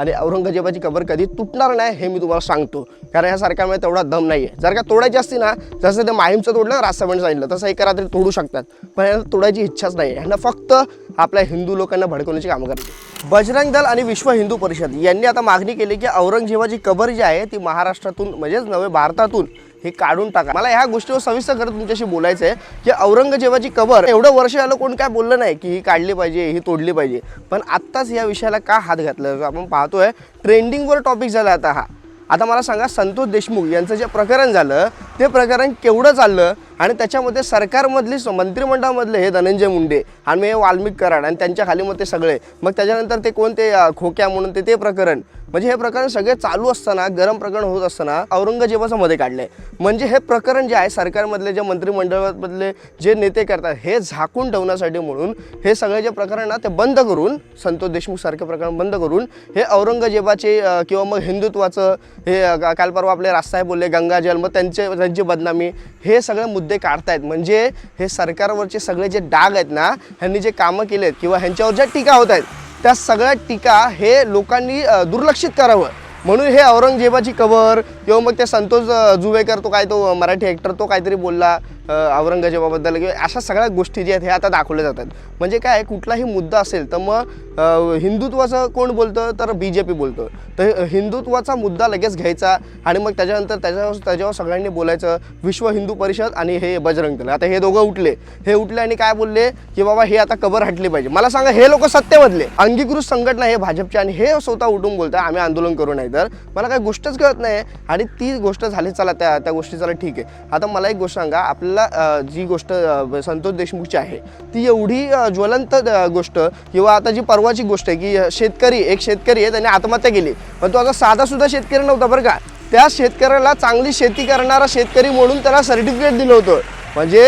आणि औरंगजेबाची कबर कधी तुटणार नाही हे मी तुम्हाला सांगतो. कारण ह्या सरकारमध्ये तेवढा दम नाही आहे जर का तोडायची असती ना जसं ते माहीमचं तोडलं राष्ट्रपती सांगितलं तसं एका रात्री तोडू शकतात. पण यांना तोडायची इच्छाच नाही ह्यांना फक्त आपल्या हिंदू लोकांना भडकवण्याची कामं करते बजरंग दल आणि विश्व हिंदू परिषद यांनी आता मागणी केली की औरंगजेबाची कबर जी आहे ती महाराष्ट्रातून म्हणजेच नव्हे भारतातून हे काढून टाका. मला ह्या गोष्टीवर सविस्तर करत तुमच्याशी बोलायचं आहे की औरंगजेबाची कबर एवढं वर्ष आलं कोण काय बोललं नाही की ही काढली पाहिजे ही तोडली पाहिजे. पण आत्ताच या विषयाला का हात घातला? आपण पाहतोय ट्रेंडिंगवर टॉपिक झाला आता हा. आता मला सांगा संतोष देशमुख यांचं जे प्रकरण झालं ते प्रकरण केवढं चाललं? आणि त्याच्यामध्ये सरकारमधली स- मंत्रिमंडळामधले हे धनंजय मुंडे आणि हे वाल्मिक कराड आणि त्यांच्या खाली मग ते सगळे. मग त्याच्यानंतर ते कोणते खोक्या म्हणून ते ते प्रकरण. म्हणजे हे प्रकरण सगळे चालू असताना गरम प्रकरण होत असताना औरंगजेबाचं मध्ये काढलंय म्हणजे हे प्रकरण जे आहे सरकारमधले जे मंत्रिमंडळामधले जे नेते करतात हे झाकून ठेवण्यासाठी म्हणून हे सगळे जे प्रकरण ना ते बंद करून संतोष देशमुख सारखे प्रकरण बंद करून हे औरंगजेबाचे किंवा मग हिंदुत्वाचं हे काल परवा आपले रास्ताय बोलले गंगाजल मग त्यांचे त्यांची बदनामी हे सगळे मुद्दे काढतायत. म्हणजे हे सरकारवरचे सगळे जे डाग आहेत ना ह्यांनी जे कामं आहेत किंवा ह्यांच्यावर ज्या टीका होत आहेत त्या सगळ्या टीका हे लोकांनी दुर्लक्षित करावं. म्हणून हे औरंगजेबाची कवर किंवा मग ते संतोष जुवेकर तो काय तो मराठी ॲक्टर तो काहीतरी बोलला. औरंगजेबाबद्दल किंवा अशा सगळ्या गोष्टी ज्या आहेत हे आता दाखवल्या जातात. म्हणजे काय कुठलाही मुद्दा असेल तर मग हिंदुत्वाचं कोण बोलतं? तर बी जे पी बोलतं. तर हिंदुत्वाचा मुद्दा लगेच घ्यायचा आणि मग त्याच्यानंतर त्याच्यावर त्याच्यावर सगळ्यांनी बोलायचं विश्व हिंदू परिषद आणि हे बजरंग दल. आता हे दोघं उठले. हे उठले आणि काय बोलले? की बाबा हे आता कबर हटली पाहिजे. मला सांगा हे लोक सत्तेमधले. अंगीकृत संघटना हे भाजपचे आणि हे स्वतः उठून बोलतात आम्ही आंदोलन करू नाही तर? मला काही गोष्टच कळत नाही. आणि ती गोष्ट झाली चला त्या त्या गोष्टी चला ठीक आहे. आता मला एक गोष्ट सांगा आपल्याला आपल्याला जी गोष्ट संतोष देशमुखची आहे ती एवढी ज्वलंत गोष्ट किंवा आता जी परवाची गोष्ट आहे की शेतकरी एक शेतकरी आहे त्याने आत्महत्या केली. पण तो आता साधा सुद्धा शेतकरी नव्हता बरं का. त्या शेतकऱ्याला चांगली शेती करणारा शेतकरी म्हणून त्याला सर्टिफिकेट दिलं होतं. म्हणजे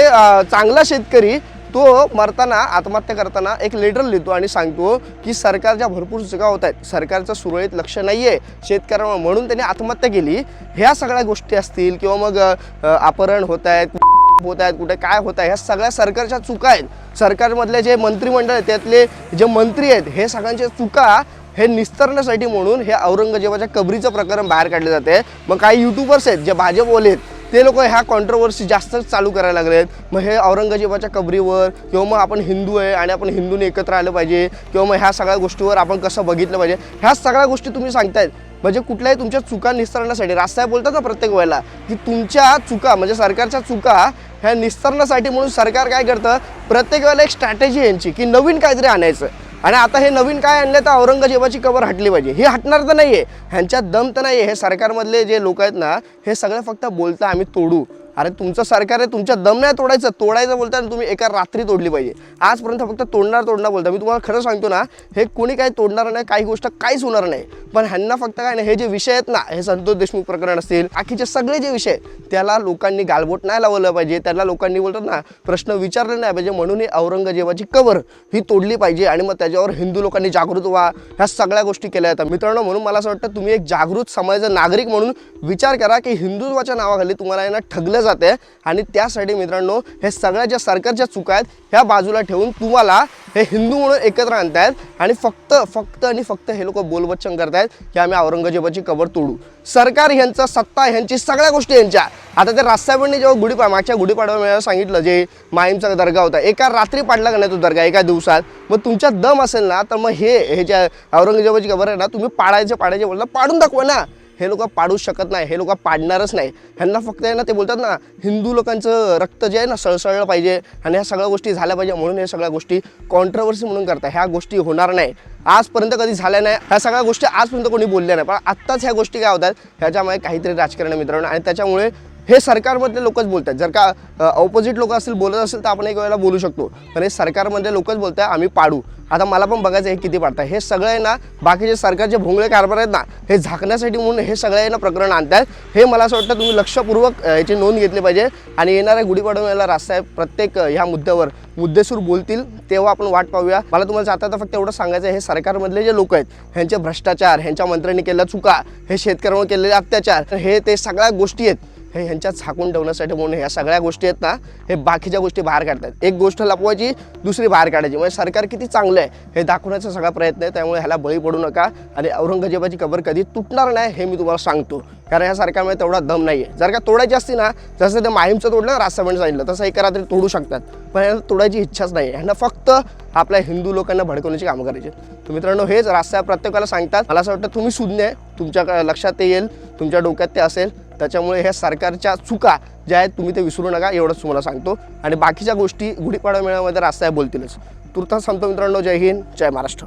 चांगला शेतकरी तो मरताना आत्महत्या करताना एक लेटर लिहितो आणि सांगतो की सरकारच्या भरपूर चुका होत आहेत सरकारचं सुरळीत लक्ष नाही आहे शेतकऱ्यांवर म्हणून त्याने आत्महत्या केली. ह्या सगळ्या गोष्टी असतील किंवा मग अपहरण होत आहेत होत आहेत कुठे काय होत आहे ह्या सगळ्या सरकारच्या चुका आहेत. सरकारमधले जे मंत्रिमंडळ आहेत त्यातले जे मंत्री आहेत हे सगळ्यांच्या चुका हे निस्तरण्यासाठी म्हणून हे औरंगजेबाच्या कबरीचं प्रकरण बाहेर काढले जाते. मग काही युट्यूबर्स आहेत जे भाजपवाले आहेत ते लोक ह्या कॉन्ट्रोवर्सी जास्तच चालू करायला लागलेत मग हे औरंगजेबाच्या कबरीवर किंवा मग आपण हिंदू आहे आणि आपण हिंदूने एकत्र आलं पाहिजे किंवा मग ह्या सगळ्या गोष्टीवर आपण कसं बघितलं पाहिजे ह्या सगळ्या गोष्टी तुम्ही सांगतायत. म्हणजे कुठल्याही तुमच्या चुका निस्तरण्यासाठी राजसाहेब बोलतात ना प्रत्येक वेळेला की तुमच्या चुका म्हणजे सरकारच्या चुका ह्या निस्तरण्यासाठी म्हणून सरकार काय करतं? प्रत्येक वेळेला एक स्ट्रॅटेजी यांची की नवीन काहीतरी आणायचं. आणि आता हे नवीन काय आणलं तर औरंगजेबाची कवर हटली पाहिजे. हे हटणार तर नाही आहे ह्यांच्यात दम तर नाही आहे हे सरकारमधले जे लोक आहेत ना हे सगळं फक्त बोलता आम्ही तोडू. अरे तुमचं सरकार आहे तुमच्या दम नाही तोडायचं. तोडायचं बोलता आणि तुम्ही एका रात्री तोडली पाहिजे. आजपर्यंत फक्त तोडणार तोडणार बोलता मी तुम्हाला खरं सांगतो ना हे कोणी काही तोडणार नाही काही गोष्ट काहीच होणार नाही. पण ह्यांना फक्त काय नाही हे जे विषय आहेत ना हे संतोष देशमुख प्रकरण असतील बाकीचे सगळे जे विषय त्याला लोकांनी गालबोट नाही लावलं पाहिजे. त्याला लोकांनी बोलतात ना प्रश्न विचारले नाही पाहिजे. म्हणून ही औरंगजेबाची कवर ही तोडली पाहिजे आणि मग त्याच्यावर हिंदू लोकांनी जागृत व्हा. ह्या सगळ्या गोष्टी केल्या जातात मित्रांनो म्हणून मला असं वाटतं तुम्ही एक जागृत समाजाचा नागरिक म्हणून विचार करा की हिंदुत्वाच्या नावाखाली तुम्हाला यांना ठगलं जाते आणि त्यासाठी मित्रांनो हे सगळ्या ज्या सरकारच्या चुका आहेत ह्या बाजूला ठेवून तुम्हाला हे हिंदू म्हणून एकत्र आणतायत आणि फक्त फक्त आणि फक्त हे लोक बोलबच्चन करतायत की आम्ही औरंगजेबाची कबर तोडू. सरकार ह्यांचं सत्ता ह्यांची सगळ्या गोष्टी यांच्या आता ते राजसाहेबांनी जेव्हा गुढीपा मागच्या गुढीपाडव्या सांगितलं जे माईमचा दर्गा होता एका रात्री पाडला का नाही तो दर्गा एका दिवसात? मग तुमच्या दम असेल ना तर मग हे हे ज्या औरंगजेबाची कबर आहे ना तुम्ही पाडायचे पाडायचे बोलता पाडून दाखवा ना. हे लोक पाडू शकत नाही हे लोक पाडणारच नाही. ह्यांना फक्त आहे ना ते बोलतात ना हिंदू लोकांचं रक्त जे आहे ना सळसळलं पाहिजे आणि ह्या सगळ्या गोष्टी झाल्या पाहिजे म्हणून ह्या सगळ्या गोष्टी कॉन्ट्रवर्सी म्हणून करतात. ह्या गोष्टी होणार नाही. आजपर्यंत कधी झाल्या नाही. ह्या सगळ्या गोष्टी आजपर्यंत कोणी बोलल्या नाही. पण आत्ताच ह्या गोष्टी काय होतात ह्याच्यामुळे काहीतरी राजकारण मित्रांनो. आणि त्याच्यामुळे हे सरकारमधले लोकच बोलतात जर का ऑपोजिट लोक असतील बोलत असेल तर आपण एक वेळेला बोलू शकतो. पण हे सरकारमधले लोकच बोलतात आम्ही पाडू. आता मला पण बघायचं आहे किती पाडतात हे सगळे आहे ना बाकीचे सरकारचे भोंगळे कारभार आहेत ना हे झाकण्यासाठी म्हणून हे सगळे ना प्रकरण आणतात हे मला असं वाटतं तुम्ही लक्षपूर्वक याची नोंद घेतली पाहिजे. आणि येणाऱ्या गुढीपाडव्याला राजसाहेब प्रत्येक ह्या मुद्द्यावर मुद्देसूर बोलतील तेव्हा आपण वाट पाहूया. मला तुम्हाला आता फक्त एवढं सांगायचं आहे हे सरकारमधले जे लोक आहेत ह्यांचे भ्रष्टाचार ह्यांच्या मंत्र्यांनी केलेल्या चुका हे शेतकऱ्यांवर केलेले अत्याचार हे ते सगळ्या गोष्टी आहेत. हे ह्यांच्यात झाकून ठेवण्यासाठी म्हणून ह्या सगळ्या गोष्टी आहेत ना हे बाकीच्या गोष्टी बाहेर काढतात. एक गोष्ट लपवायची दुसरी बाहेर काढायची. म्हणजे सरकार किती चांगलं आहे हे दाखवण्याचा सगळा प्रयत्न आहे. त्यामुळे ह्याला बळी पडू नका आणि औरंगजेबाची कबर कधी तुटणार नाही हे मी तुम्हाला सांगतो. कारण ह्या सरकारमध्ये तेवढा दम नाही आहे जर का तोडायची असती ना जसं ते माहीमचं तोडलं राजसाहेबांनी सांगितलं तसं एका रात्री तोडू शकतात. पण ह्यांना तोडायची इच्छाच नाही आहे ह्यांना फक्त आपल्या हिंदू लोकांना भडकवण्याची कामं करायची तर मित्रांनो हेच रास्ता प्रत्येकाला सांगतात. मला असं वाटतं तुम्ही सुज्ञ आहे. तुमच्या क- लक्षात ते येईल. तुमच्या डोक्यात ते असेल. त्याच्यामुळे ह्या सरकारच्या चुका ज्या आहेत तुम्ही ते विसरू नका एवढंच तुम्हाला सांगतो. आणि बाकीच्या गोष्टी गुढीपाडवा मेळाव्यामध्ये आहे बोलतीलच. तुर्तास सांगतो मित्रांनो जय हिंद जय महाराष्ट्र.